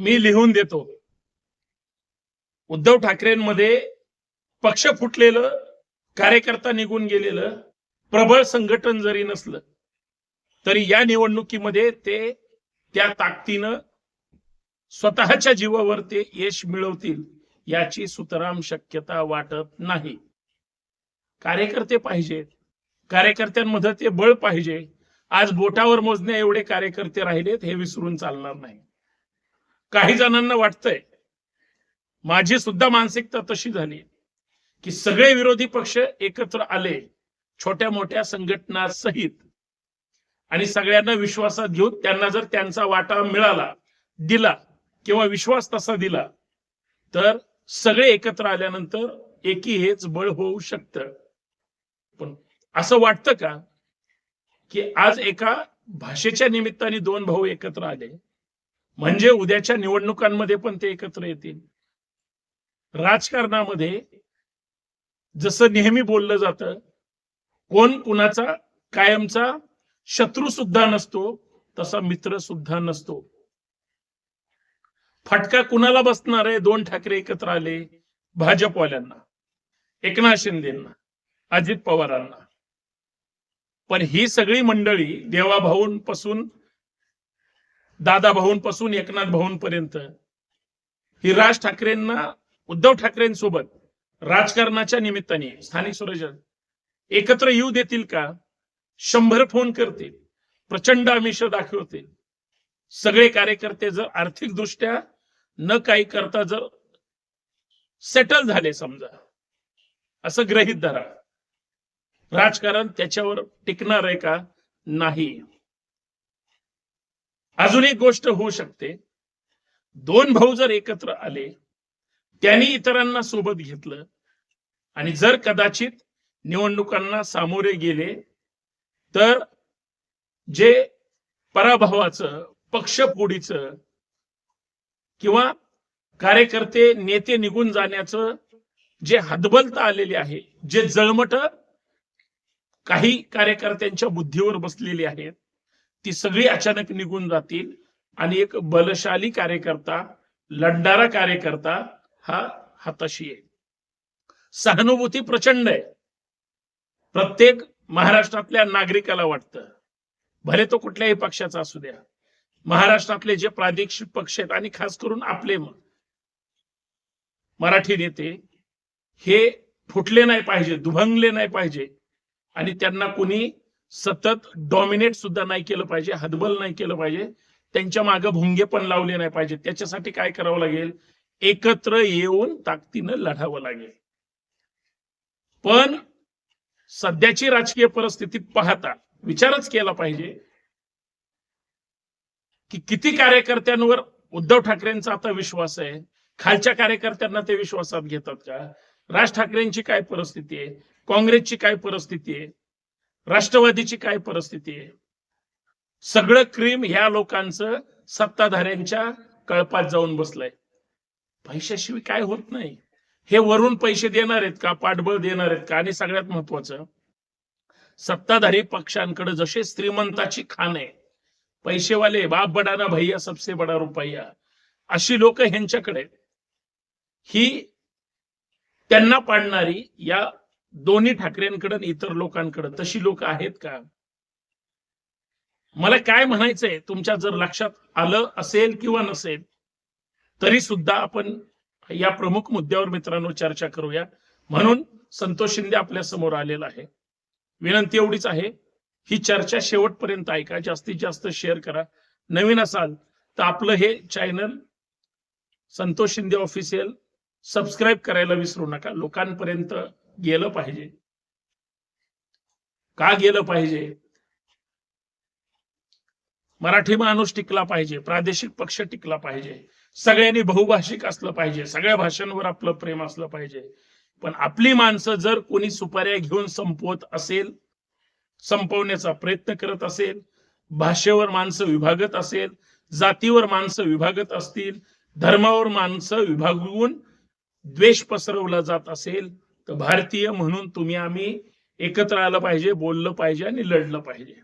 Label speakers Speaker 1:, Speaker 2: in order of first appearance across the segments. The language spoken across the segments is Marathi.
Speaker 1: मी लिहून देतो. उद्धव ठाकरेंमध्ये पक्ष फुटलेलं कार्यकर्ता निघून गेलेलं प्रबळ संघटन जरी नसलं तरी या निवडणुकीमध्ये ते त्या ताकदीनं स्वतःच्या जीवावर ते यश मिळवतील याची सुतराम शक्यता वाटत नाही. कार्यकर्ते पाहिजेत. कार्यकर्त्यांमध्ये ते बळ पाहिजे. आज बोटावर मोजण्या एवढे कार्यकर्ते राहिलेत हे विसरून चालणार नाही. काही जणांना वाटतंय माझी सुद्धा मानसिकता तशी झाली की सगळे विरोधी पक्ष एकत्र आले छोट्या मोठ्या संघटना सहित. आणि सगळ्यांना विश्वासात घेऊन त्यांना जर त्यांचा वाटा मिळाला दिला किंवा विश्वास तसा दिला तर सगळे एकत्र आल्यानंतर एकी हेच बळ होऊ शकतं. पण असं वाटतं का की आज एका भाषेच्या निमित्ताने दोन भाऊ एकत्र आले? म्हणजे उद्याच्या निवडणुकांमध्ये पण ते एकत्र येतील. राजकारणामध्ये जसं नेहमी बोललं जातं कोण कुणाचा कायमचा शत्रू सुद्धा नसतो तसा मित्र सुद्धा नसतो. फटका कुणाला बसणार आहे? दोन ठाकरे एकत्र आले भाजपवाल्यांना एकनाथ शिंदेना अजित पवारांना. पण ही सगळी मंडळी देवाभाऊंपासून दादा भाऊंपासून एकनाथ भाऊंपर्यंत. ही राज ठाकरेंना उद्धव ठाकरेंसोबत राजकारणाच्या निमित्ताने स्थानिक स्वराज्य एकत्र येऊ देतील का? शंभर फोन करतील. प्रचंड आमिष दाखवतील. सगळे कार्यकर्ते जर आर्थिक दृष्ट्या न काही करता जर सेटल झाले समजा असं ग्रहित धरा. राजकारण त्याच्यावर टिकणार आहे का? नाही. अजून एक गोष्ट होऊ शकते. दोन भाऊ जर एकत्र आले त्यांनी इतरांना सोबत घेतलं आणि जर कदाचित निवडणुकांना सामोरे गेले तर जे पराभवाचं पक्षपोडीचं किंवा कार्यकर्ते नेते निघून जाण्याचं जे हतबलता आलेले आहे जे जळमट काही कार्यकर्त्यांच्या बुद्धीवर बसलेले आहेत ती सगळी अचानक निघून जातील आणि एक बलशाली कार्यकर्ता लढणारा कार्यकर्ता हा हाताशी येईल. सहानुभूती प्रचंड आहे. प्रत्येक महाराष्ट्रातल्या नागरिकाला वाटतं भले तो कुठल्याही पक्षाचा असू द्या. महाराष्ट्रातले जे प्रादेशिक पक्ष आहेत आणि खास करून आपले मग मराठी नेते हे फुटले नाही पाहिजे दुभंगले नाही पाहिजे आणि त्यांना कुणी सतत डॉमिनेट सुद्धा नाही केलं पाहिजे हदबल नाही केलं पाहिजे. त्यांच्या मागे भुंगे पण लावले नाही पाहिजे त्याच्यासाठी काय करावं लागेल? एकत्र येऊन ताकदीनं लढावं लागेल. पण सध्याची राजकीय परिस्थिती पाहता विचारच केला पाहिजे की किती कार्यकर्त्यांवर उद्धव ठाकरेंचा आता विश्वास आहे? खालच्या कार्यकर्त्यांना ते विश्वासात घेतात का? राज ठाकरेंची काय परिस्थिती आहे? काँग्रेसची काय परिस्थिती आहे? राष्ट्रवादीची काय परिस्थिती आहे? सगळं क्रीम ह्या लोकांचं सत्ताधाऱ्यांच्या कळपात जाऊन बसलंय. पैशाशिवाय काय होत नाही. हे वरून पैसे देणार आहेत का? पाठबळ देणार आहेत का? आणि सगळ्यात महत्वाचं सत्ताधारी पक्षांकडे जसे श्रीमंताची खाण आहे पैसेवाले बाप बडाना भैया सबसे बडा रुपया अशी लोक ह्यांच्याकडे ही त्यांना पाडणारी या दोन्ही ठाकरेंकडे इतर लोकांकडे तशी लोक आहेत का? मला काय म्हणायचंय तुमच्या जर लक्षात आलं असेल किंवा नसेल तरी सुद्धा आपण या प्रमुख मुद्द्यावर मित्रांनो चर्चा करूया. म्हणून संतोष शिंदे आपल्यासमोर आलेला आहे. विनंती एवढीच आहे ही चर्चा शेवटपर्यंत ऐका जास्तीत जास्त शेअर करा. नवीन असाल तर आपलं हे channel Santosh Shinde official subscribe करायला विसरू नका. लोकांपर्यंत गेलं पाहिजे. का गेलं पाहिजे? मराठी माणूस टिकला पाहिजे प्रादेशिक पक्ष टिकला पाहिजे सगळ्यांनी बहुभाषिक असलं पाहिजे सगळ्या भाषांवर आपलं प्रेम असलं पाहिजे. पण आपली माणसं जर कोणी सुपाऱ्या घेऊन संपवत असेल संपवण्याचा प्रयत्न करत असेल भाषेवर माणसं विभागत असेल जातीवर माणसं विभागत असतील धर्मावर माणसं विभागून द्वेष पसरवला जात असेल तर भारतीय म्हणून तुम्ही आम्ही एकत्र आलं पाहिजे बोललं पाहिजे आणि लढलं पाहिजे.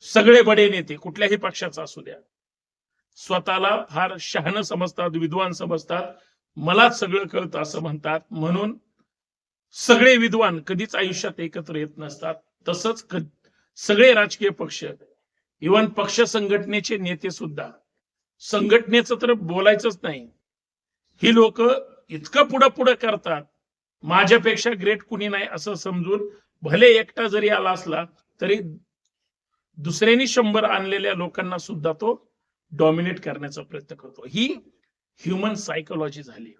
Speaker 1: सगळे बडे नेते कुठल्याही पक्षाचा असू द्या स्वतःला फार शहाणं समजतात विद्वान समजतात. मलाच सगळं कळतं असं म्हणतात. म्हणून सगळे विद्वान कधीच आयुष्यात एकत्र येत नसतात. तसंच सगळे राजकीय पक्ष इवन पक्ष संघटनेचे नेते सुद्धा. संघटनेचं तर बोलायचंच नाही. ही लोक इतकं पुढं पुढं करतात. माझ्यापेक्षा ग्रेट कुणी नाही असं समजून भले एकटा जरी आला असला तरी दुसऱ्यांनी शंभर आणलेल्या लोकांना सुद्धा तो डॉमिनेट करण्याचा प्रयत्न करतो. ही ह्युमन सायकोलॉजी झाली.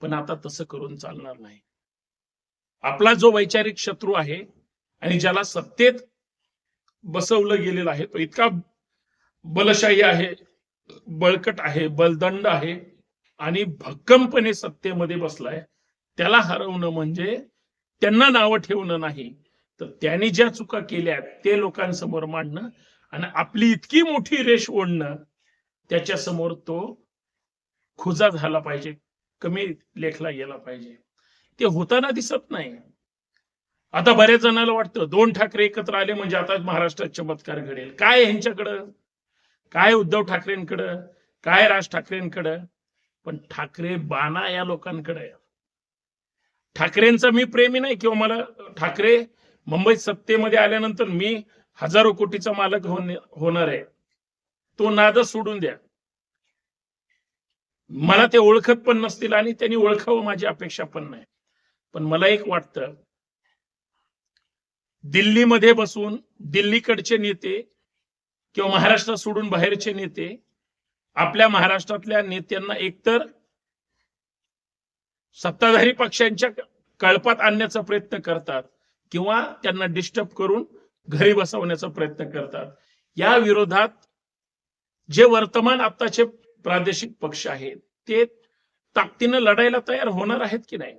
Speaker 1: पण आता तसं करून चालणार नाही. आपला जो वैचारिक शत्रू आहे आणि ज्याला सत्तेत बसवलं गेलेलं आहे तो इतका बलशाही आहे बळकट आहे बलदंड आहे आणि भक्कमपणे सत्तेमध्ये बसलाय त्याला हरवणं म्हणजे त्यांना नावं ठेवणं नाही. तर त्यांनी ज्या चुका केल्या ते लोकांसमोर मांडणं आणि आपली इतकी मोठी रेष ओढणं त्याच्यासमोर तो खुजा झाला पाहिजे कमी लेखला गेला पाहिजे. ते होताना दिसत नाही. आता बऱ्याच जणांना वाटतं दोन ठाकरे एकत्र आले म्हणजे आता महाराष्ट्रात चमत्कार घडेल. काय यांच्याकडं? काय उद्धव ठाकरेंकडं? काय राज ठाकरेंकडं? पण ठाकरे बाणा या लोकांकडे. ठाकरेंचा मी प्रेमी नाही किंवा मला ठाकरे मुंबईत सत्तेमध्ये आल्यानंतर मी हजारो कोटीचा मालक होणार आहे. तो नाद सोडून द्या. मला ते ओळखत पण नसतील आणि त्यांनी ओळखावं माझी अपेक्षा पण नाही. पण मला एक वाटतं दिल्लीमध्ये बसून दिल्लीकडचे नेते किंवा महाराष्ट्र सोडून बाहेरचे नेते आपल्या महाराष्ट्रातल्या नेत्यांना एकतर सत्ताधारी पक्षांच्या कळपात आणण्याचा प्रयत्न करतात किंवा त्यांना डिस्टर्ब करून घरी बसवण्याचा प्रयत्न करतात. या विरोधात जे वर्तमान आत्ताचे प्रादेशिक पक्ष आहेत ते ताकदीनं लढायला तयार होणार आहेत की नाही?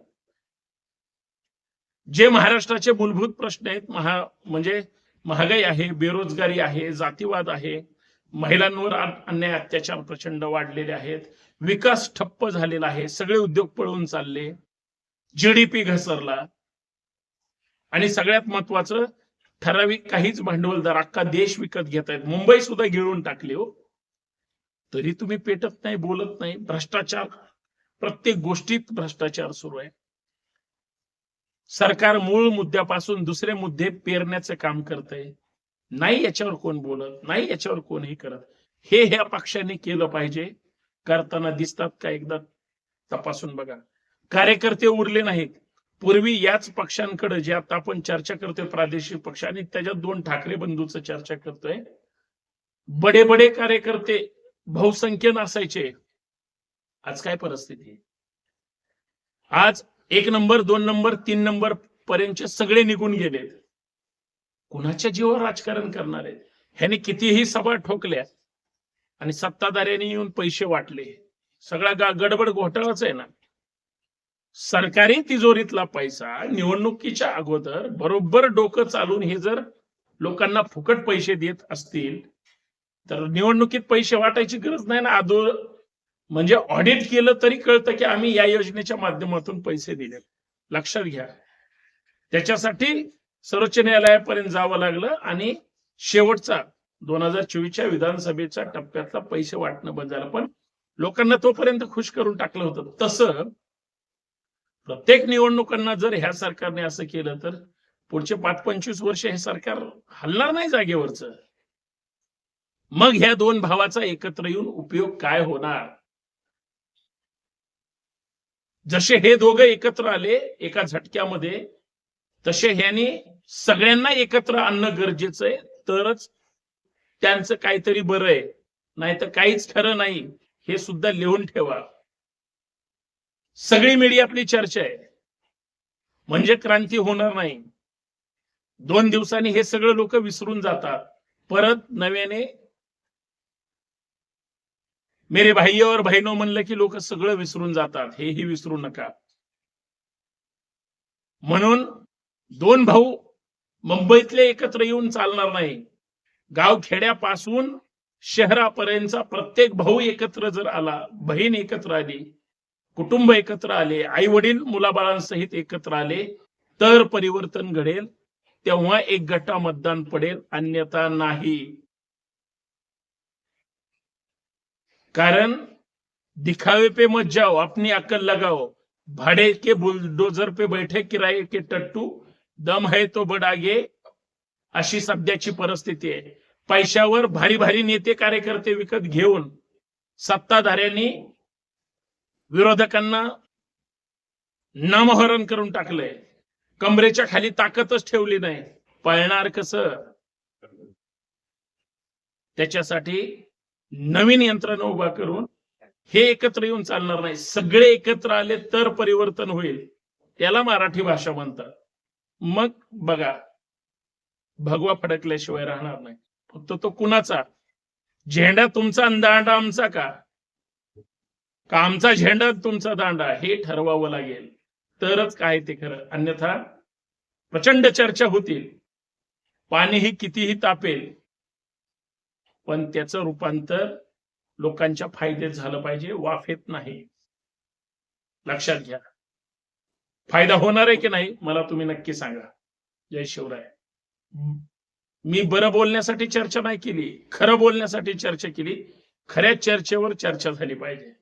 Speaker 1: जे महाराष्ट्राचे मूलभूत प्रश्न आहेत महा म्हणजे महागाई आहे बेरोजगारी आहे जातीवाद आहे महिलांवर अन्याय अत्याचार प्रचंड वाढलेले आहेत. विकास ठप्प झालेला आहे. सगळे उद्योग पळून चालले. जीडीपी घसरला. आणि सगळ्यात महत्वाचं ठराविक काहीच भांडवलदार अख्खा देश विकत घेत आहेत मुंबई सुद्धा गिळून टाकली हो. तरी तुम्ही पेटत नाही बोलत नाही. भ्रष्टाचार प्रत्येक गोष्टीत भ्रष्टाचार सुरू आहे. सरकार मूळ मुद्द्यापासून दुसरे मुद्दे पेरण्याचं काम करतंय. नाही याच्यावर कोण बोलत नाही याच्यावर कोण हे करत. हे ह्या पक्षाने केलं पाहिजे. करताना दिसतात का एकदा? तपासून बघा. कार्यकर्ते उरले नाहीत. पूर्वी याच पक्षांकडे जे आता आपण चर्चा करतोय प्रादेशिक पक्ष आणि त्याच्यात दोन ठाकरे बंधूच चर्चा करतोय. बडे बडे कार्यकर्ते बहुसंख्येन असायचे. आज काय परिस्थिती? आहे? आज एक नंबर दोन नंबर तीन नंबर पर्यंतचे सगळे निघून गेलेत. कुणाच्या जीवावर राजकारण करणार आहेत? ह्याने कितीही सभा ठोकल्या आणि सत्ताधाऱ्यांनी येऊन पैसे वाटले. सगळा गडबड घोटाळाच आहे ना. सरकारी तिजोरीतला पैसा निवडणुकीच्या अगोदर बरोबर डोकं चालून हे जर लोकांना फुकट पैसे देत असतील तर निवडणुकीत पैसे वाटायची गरज नाही ना. आदो म्हणजे ऑडिट केलं तरी कळतं की आम्ही या योजनेच्या माध्यमातून पैसे दिले लक्षात घ्या. त्याच्यासाठी सर्वोच्च न्यायालयापर्यंत जावं लागलं आणि शेवटचा दोन हजार चोवीसच्या विधानसभेच्या टप्प्यातला पैसे वाटणं बंद झालं. पण लोकांना तोपर्यंत खुश करून टाकलं होतं. तसं प्रत्येक निवडणुकांना जर ह्या सरकारने असं केलं तर पुढचे पाच पंचवीस वर्ष हे सरकार हलणार नाही जागेवरच. मग ह्या दोन भावाचा एकत्र येऊन उपयोग काय होणार? जसे हे दोघं एकत्र आले एका झटक्यामध्ये तसे ह्याने सगळ्यांना एकत्र आणणं गरजेचं आहे. तरच त्यांचं काहीतरी बरं आहे. नाही तर काहीच खरं नाही. हे सुद्धा लिहून ठेवा. सगळी मीडिया आपली चर्चा आहे. म्हणजे क्रांती होणार नाही. दोन दिवसांनी हे सगळं लोक विसरून जातात. परत नव्याने मेरे भाई और म्हणलं की लोक सगळं विसरून जातात. हेही विसरू नका. म्हणून दोन भाऊ मुंबईतले एकत्र येऊन चालणार नाही. गाव खेड्यापासून शहरापर्यंतचा प्रत्येक भाऊ एकत्र जर आला बहीण एकत्र आली कुटुंब एकत्र आले आई वडील मुलाबाळांसहित एकत्र आले तर परिवर्तन घडेल. तेव्हा एक गटा मतदान पडेल अन्यथा नाही. कारण दिखावे पे मत जाओ अपनी अक्कल लगाओ. भाड़े के बुलडोजर पे बैठे किराए के टट्टू दम है तो बडागे अशी सध्याची परिस्थिती आहे. पैशावर भारी भारी नेते कार्यकर्ते विकत घेऊन सत्ताधाऱ्यांनी विरोधकांना नामहरण करून टाकलंय. कमरेच्या खाली ताकदच ठेवली नाही. पळणार कसं? त्याच्यासाठी नवीन यंत्रणा उभा करून हे एकत्र येऊन चालणार नाही. सगळे एकत्र आले तर परिवर्तन होईल. त्याला मराठी भाषा म्हणतात. मग बघा भगवा फडकल्याशिवाय राहणार नाही. फक्त तो कुणाचा? झेंडा तुमचा दांडा आमचा का? का आमचा झेंडा तुमचा दांडा? हे ठरवावं लागेल. तरच काय ते खरं. अन्यथा प्रचंड चर्चा होतील. पाणीही कितीही तापेल. पण त्याचं रूपांतर लोकांच्या फायद्यात झालं पाहिजे. वाफेत नाही. लक्षात घ्या. फायदा होणार आहे की नाही मला तुम्ही नक्की सांगा. जय शिवराय. मी बरं बोलण्यासाठी चर्चा नाही केली खरं बोलण्यासाठी चर्चा केली खऱ्या चर्चेवर चर्चा झाली पाहिजे.